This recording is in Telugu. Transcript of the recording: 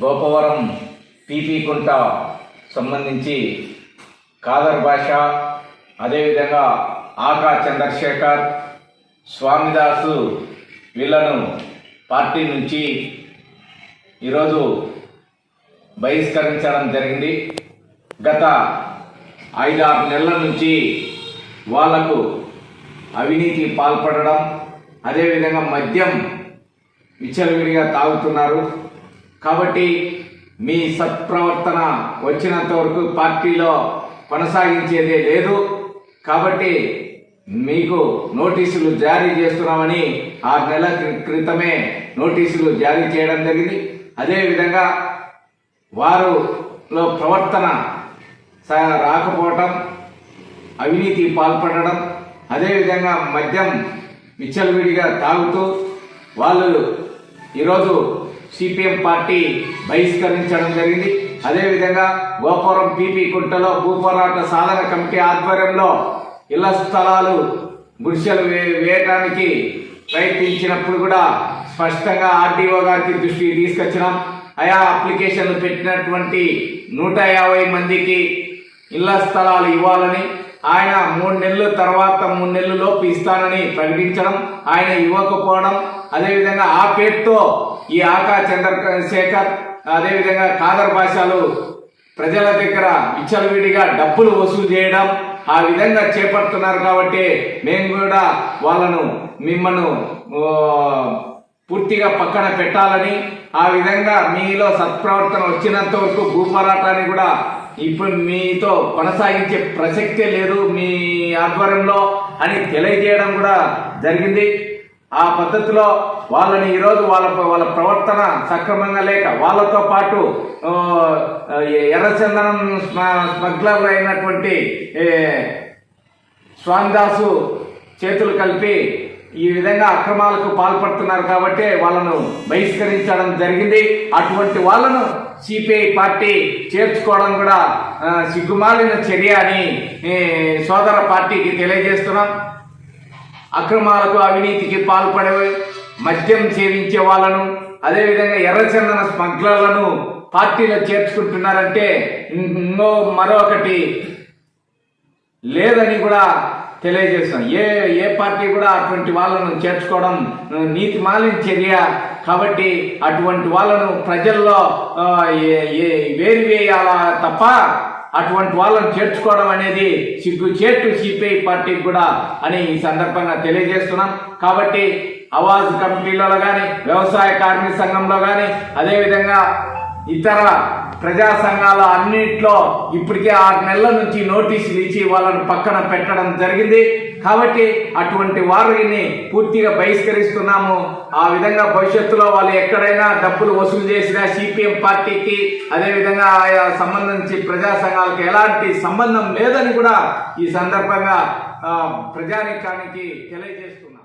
గోపవరం పీపీ కుంట సంబంధించి కాదర్ భాష అదేవిధంగా ఆకా చంద్రశేఖర్ స్వామిదాసు వీళ్ళను పార్టీ నుంచి ఈరోజు బహిష్కరించడం జరిగింది. గత ఐదారు నెలల నుంచి వాళ్ళకు అవినీతి పాల్పడడం అదేవిధంగా మద్యం విచ్చలవిడిగా తాగుతున్నారు. కాబట్టి మీ సత్ప్రవర్తన వచ్చినంత వరకు పార్టీలో కొనసాగించేదే లేదు. కాబట్టి మీకు నోటీసులు జారీ చేస్తున్నామని ఆరు నెలల క్రితమే నోటీసులు జారీ చేయడం జరిగింది. అదేవిధంగా వారులో ప్రవర్తన రాకపోవటం అవినీతి పాల్పడడం అదేవిధంగా మద్యం విచ్చలవిడిగా తాగుతూ వాళ్ళు ఈరోజు సిపిఎం పార్టీ బహిష్కరించడం జరిగింది. అదేవిధంగా గోపురం పీపీ కుంటలో భూపోరాట సాధన కమిటీ ఆధ్వర్యంలో ఇళ్ళ స్థలాలు గుడిసెలు వే వేయడానికి ప్రయత్నించినప్పుడు కూడా స్పష్టంగా ఆర్డీఓ గారికి దృష్టికి తీసుకొచ్చినాం. ఆయా అప్లికేషన్లు పెట్టినటువంటి నూట యాభై మందికి ఇళ్ళ స్థలాలు ఇవ్వాలని ఆయన మూడు నెలల తర్వాత మూడు నెలల లోపు ఇస్తానని ప్రకటించడం ఆయన ఇవ్వకపోవడం అదేవిధంగా ఆ పేరుతో ఈ ఆకా చంద్రశేఖర్ అదేవిధంగా కాదర్ భాషలు ప్రజల దగ్గర విచ్చలవిడిగా డబ్బులు వసూలు చేయడం ఆ విధంగా చేపడుతున్నారు కాబట్టి మేము కూడా వాళ్ళను మిమ్మల్ని పూర్తిగా పక్కన పెట్టాలని ఆ విధంగా మీలో సత్ప్రవర్తన వచ్చినంత వరకు భూపోరాటాన్ని కూడా ఇప్పుడు మీతో కొనసాగించే ప్రసక్తే లేదు మీ ఆధ్వర్యంలో అని తెలియజేయడం కూడా జరిగింది. ఆ పద్ధతిలో వాళ్ళని ఈరోజు వాళ్ళ వాళ్ళ ప్రవర్తన సక్రమంగా లేక వాళ్ళతో పాటు ఎర్రచందనం స్మ- స్మగ్లర్ అయినటువంటి స్వామిదాసు చేతులు కలిపి ఈ విధంగా అక్రమాలకు పాల్పడుతున్నారు కాబట్టి వాళ్ళను బహిష్కరించడం జరిగింది. అటువంటి వాళ్ళను సిపిఐ పార్టీ చేర్చుకోవడం కూడా సిగ్గుమాలిన చర్య అని సోదర పార్టీకి తెలియజేస్తున్నాం. అక్రమాలకు అవినీతికి పాల్పడే మద్యం సేవించే వాళ్ళను అదేవిధంగా ఎర్రచందన స్మగ్లర్లను పార్టీలో చేర్చుకుంటున్నారంటే ఇంకో మరొకటి లేదని కూడా తెలియజేస్తాం. ఏ ఏ పార్టీ కూడా అటువంటి వాళ్ళను చేర్చుకోవడం నీతి మాలిన చర్య కాబట్టి అటువంటి వాళ్ళను ప్రజల్లో వేరు వేయాలా తప్ప అటువంటి వాళ్ళని చేర్చుకోవడం అనేది సిగ్గు చేటు సిపిఐ పార్టీకి కూడా అని ఈ సందర్భంగా తెలియజేస్తున్నాం. కాబట్టి అవాజ్ కమిటీలలో కానీ వ్యవసాయ కార్మిక సంఘంలో కానీ అదేవిధంగా ఇతర ప్రజా సంఘాల అన్నింటిలో ఇప్పటికే ఆరు నెలల నుంచి నోటీసులు ఇచ్చి వాళ్ళను పక్కన పెట్టడం జరిగింది. కాబట్టి అటువంటి వారిని పూర్తిగా బహిష్కరిస్తున్నాము. ఆ విధంగా భవిష్యత్తులో వాళ్ళు ఎక్కడైనా డబ్బులు వసూలు చేసినా సిపిఎం పార్టీకి అదేవిధంగా ఆయా సంబంధించి ప్రజా సంఘాలకు ఎలాంటి సంబంధం లేదని కూడా ఈ సందర్భంగా ప్రజానికానికి తెలియజేస్తున్నారు